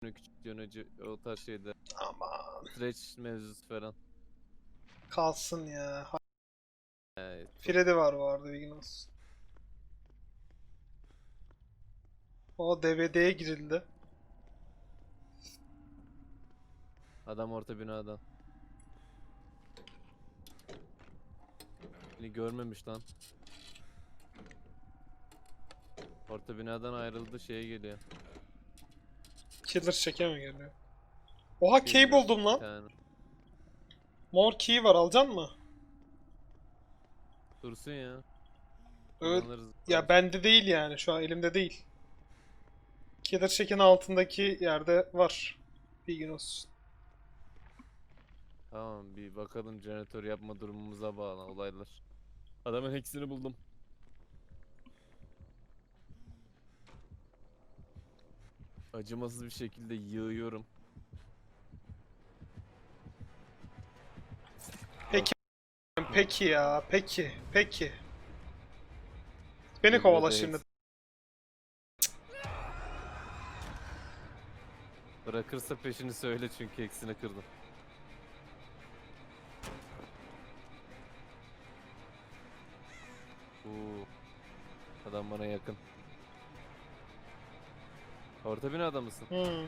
küçük yönetici o tarz şeyde. Aman Stretch mevzusu falan. kalsın ya. Evet. Freddy var bu arada bilgin olsun. O DVD'ye girildi. Adam orta binadan. Beni görmemiş lan. Orta binadan ayrıldı şeye geliyor. Killer çeke mi geliyor? Oha key buldum lan. tane. More key var alacaksın mı? Dursun ya. Evet. Ya bende değil yani şu an elimde değil. Killer çekin altındaki yerde var. Bilgin olsun. Tamam bir bakalım jeneratör yapma durumumuza bağlı olaylar. Adamın hexini buldum. Acımasız bir şekilde yığıyorum. Peki ya peki peki. Beni kovala evet. şimdi. Bırakırsa peşini söyle çünkü hexini kırdım. Uuu. Adam bana yakın. Orta binada mısın? Hmm.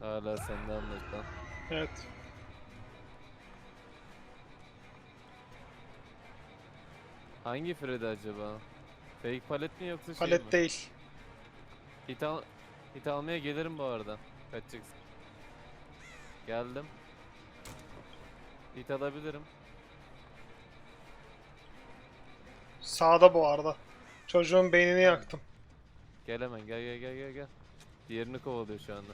Hala sende anlaşılan. Evet. Hangi Freddy acaba? Fake palet mi yoksa şey mi? Palet değil. Hit, al hit almaya gelirim bu arada. Kaçacaksın. Geldim. Hit alabilirim. Sağda bu arada. Çocuğun beynini yaktım. Gel hemen gel gel gel gel gel. Diğerini kovalıyor şu anda.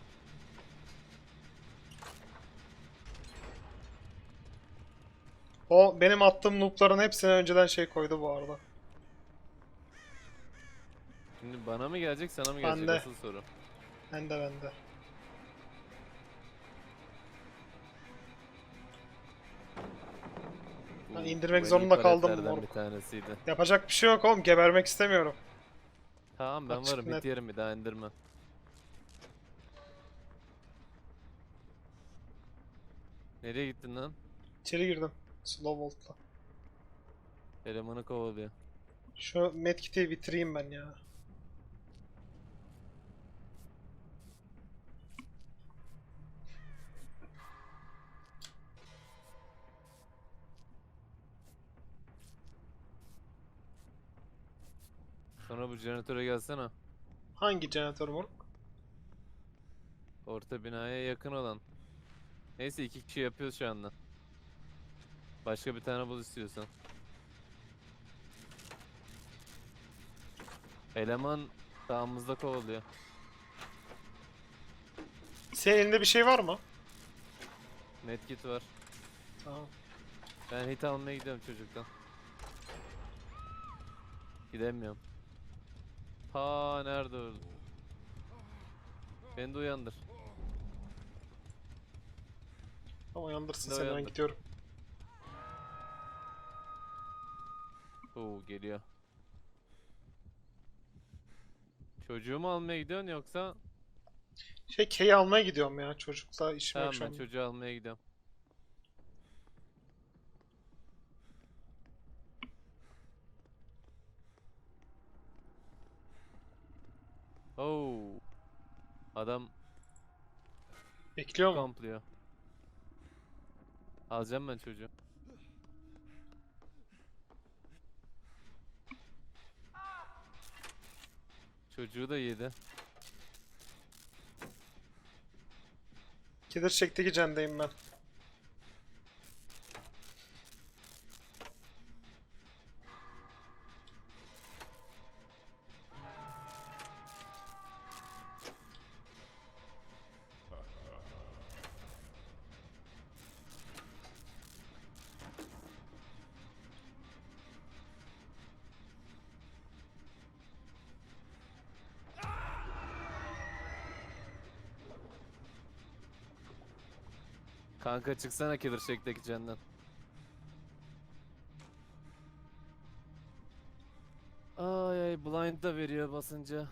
O benim attığım noob'ların hepsine önceden şey koydu bu arada. Şimdi bana mı gelecek sana mı Bende. gelecek asıl soru. Bende bende. İndirmek zorunda kaldım moruk. bir tanesiydi. Yapacak bir şey yok oğlum. Gebermek istemiyorum. Tamam ben Açık varım net. hit yerim bir daha indirmem. Nereye gittin lan? İçeri girdim. Slow volt'la. Elemanı kovalıyor. Şu medkit'i bitireyim ben ya. Bu jeneratöre gelsene. Hangi jeneratör moruk? Orta binaya yakın olan. Neyse iki kişi yapıyoruz şu anda. Başka bir tane bul istiyorsan. Eleman sağımızda kovalıyor. Senin elinde bir şey var mı? Medkit var. Tamam. Ben hit almaya gidiyorum çocuktan. Gidemiyorum. Ha nerede öldü? Beni de uyandır. Ama uyandırsın Ne seni ben gidiyorum. Oo geliyor. Çocuğumu almaya gidiyorsun yoksa? Şey key almaya gidiyorum ya. Çocukla işim Tamam yok şu ben çocuğu almaya gidiyorum. Oo. Adam Bekliyor mu? kamplıyor. Alacağım ben çocuğu. Çocuğu da yedi. Killer Shack'teki cendeyim ben. Kanka çıksana Killer Shack'teki candan. Ay ay blind da veriyor basınca.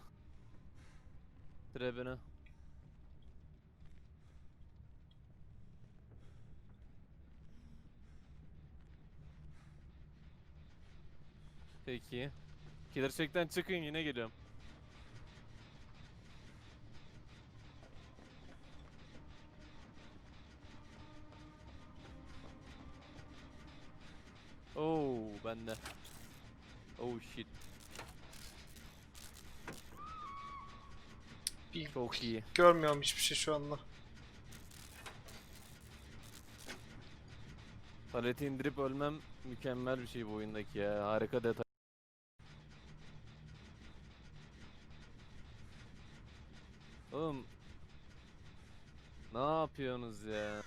Trebine. Peki. Killer Shack'ten çıkın yine geliyorum. Oh bende. Oh shit. Bir Çok iyi. görmüyorum hiçbir şey şu anda. Paleti indirip ölmem mükemmel bir şey bu oyundaki ya. Harika detay. Oğlum. Ne yapıyorsunuz ya?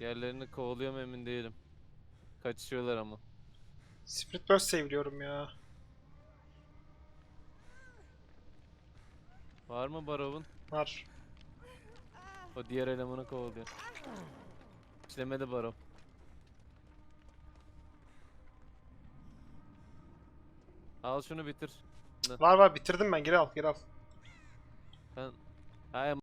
Yerlerini kovalıyor mu emin değilim. Kaçışıyorlar ama. Spirit Burst seviliyorum ya. Var mı Barov'un? Var. O diğer elemanı kovalıyor. İşlemedi Barov. Al şunu bitir. Var var bitirdim ben geri al geri al. Ben... Ay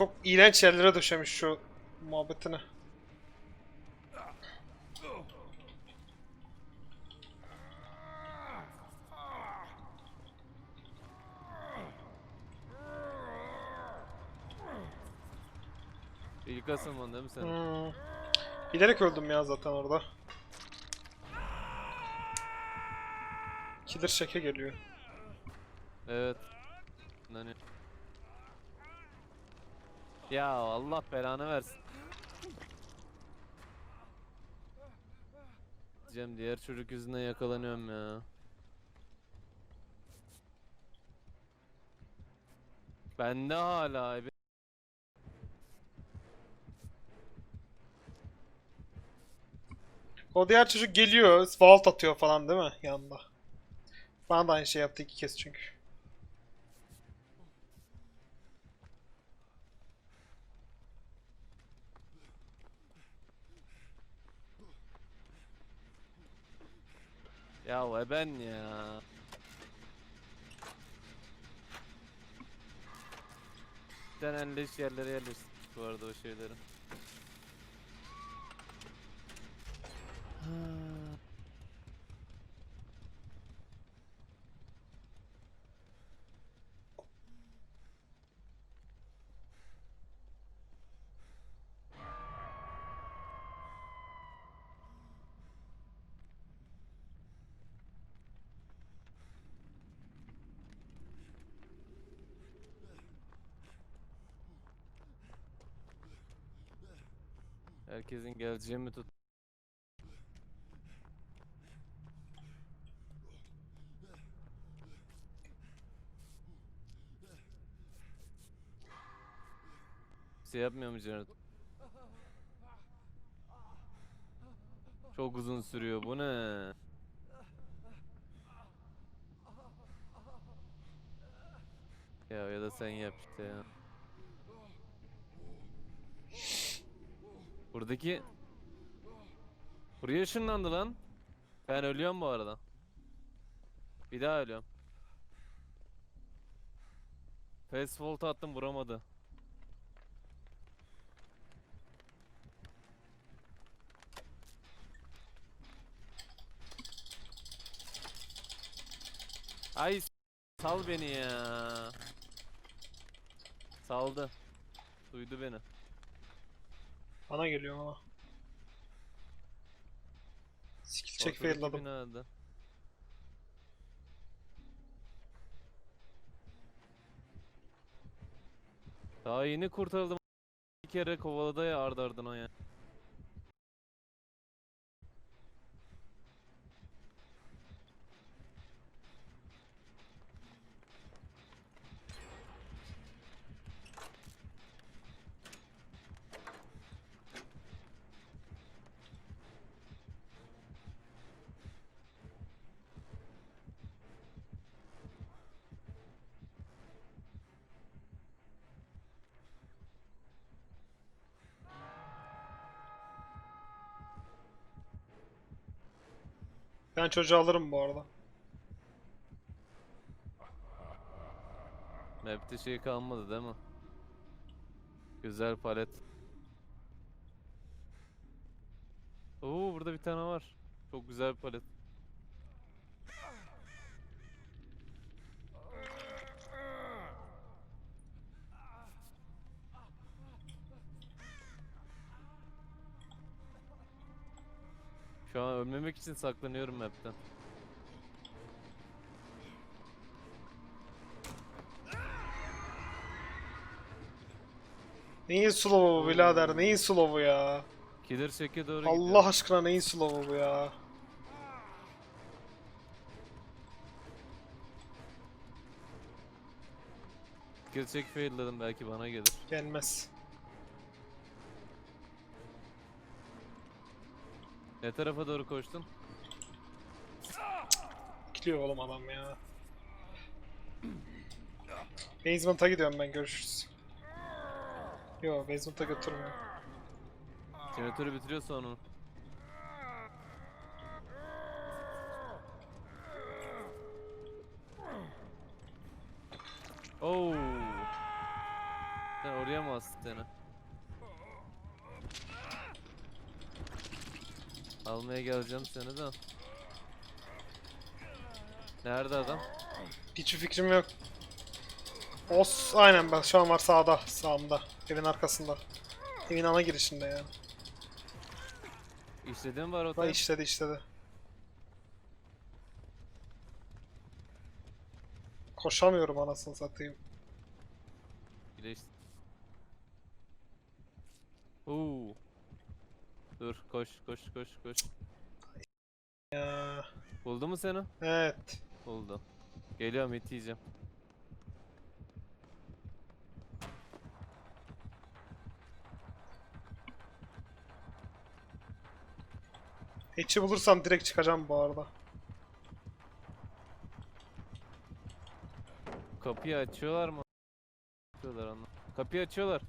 Çok iğrenç yerlere döşemiş şu muhabbetini. ilk asılman değil mi senin? Hmm. Bilerek öldüm ya zaten orada. Killer Shack'e geliyor. Evet. Hani... Ya Allah belanı versin. Cem diğer çocuk yüzünden yakalanıyorum ya. Bende hala O diğer çocuk geliyor, vault atıyor falan değil mi yanında? Bana da aynı şey yaptı iki kez çünkü. Ya eben ya. Denenleş yerlere yerleştik bu arada o şeyleri. Herkesin geleceği mi tut? Şey yapmıyor mu Jared? Çok uzun sürüyor. Bu ne? Ya ya da sen yap işte ya. Buradaki Buraya ışınlandı lan. Ben ölüyorum bu arada. Bir daha ölüyorum. Fast volt attım vuramadı. Ay sal beni ya. Saldı. Duydu beni. Bana geliyor ama. Skill check fail'ladım. binada. Daha yeni kurtarıldım. Bir kere kovaladı ya ardı ardına ya. Ben çocuğu alırım bu arada. Map'te şey kalmadı değil mi? Güzel palet. Oo burada bir tane var. Çok güzel bir palet. Şu an ölmemek için saklanıyorum map'ten. Neyin slow'u bu birader? Neyin slow'u ya? Killer Shack'e doğru Allah gidiyor. aşkına neyin slow'u bu ya? Kill check fail'ladım belki bana gelir. Gelmez. Ne tarafa doğru koştun? Bekliyor oğlum adam ya. Basement'a gidiyorum ben görüşürüz. Yo basement'a götürmüyor. Jeneratörü bitiriyorsa onu. Oo. Sen oraya mı astın seni? Almaya geleceğim seni de. Nerede adam? Hiçbir fikrim yok. Os aynen bak şu an var sağda, sağımda. Evin arkasında. Evin ana girişinde yani. İşledi mi var o Vay işledi işledi. Koşamıyorum anasını satayım. İşte. Oo. Dur koş koş koş koş. Ya. Buldu mu seni? Evet. Buldu. Geliyorum et yiyeceğim. Hatch'i bulursam direkt çıkacağım bu arada. Kapıyı açıyorlar mı? Açıyorlar onu. Kapıyı açıyorlar.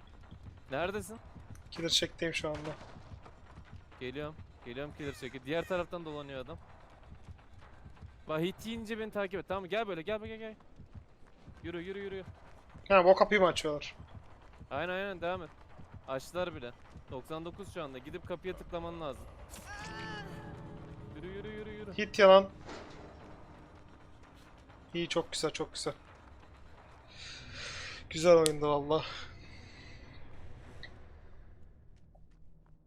Neredesin? Killer çekteyim şu anda. Geliyorum. Geliyorum killer çeki. Diğer taraftan dolanıyor adam. Bak hit yiyince beni takip et tamam mı? Gel böyle gel gel gel. Yürü yürü yürü. Ha bu kapıyı mı açıyorlar? Aynen aynen devam et. Açtılar bile. 99 şu anda. Gidip kapıya tıklaman lazım. Yürü yürü yürü yürü. Hit yalan. İyi çok güzel çok güzel. Güzel oyundu valla.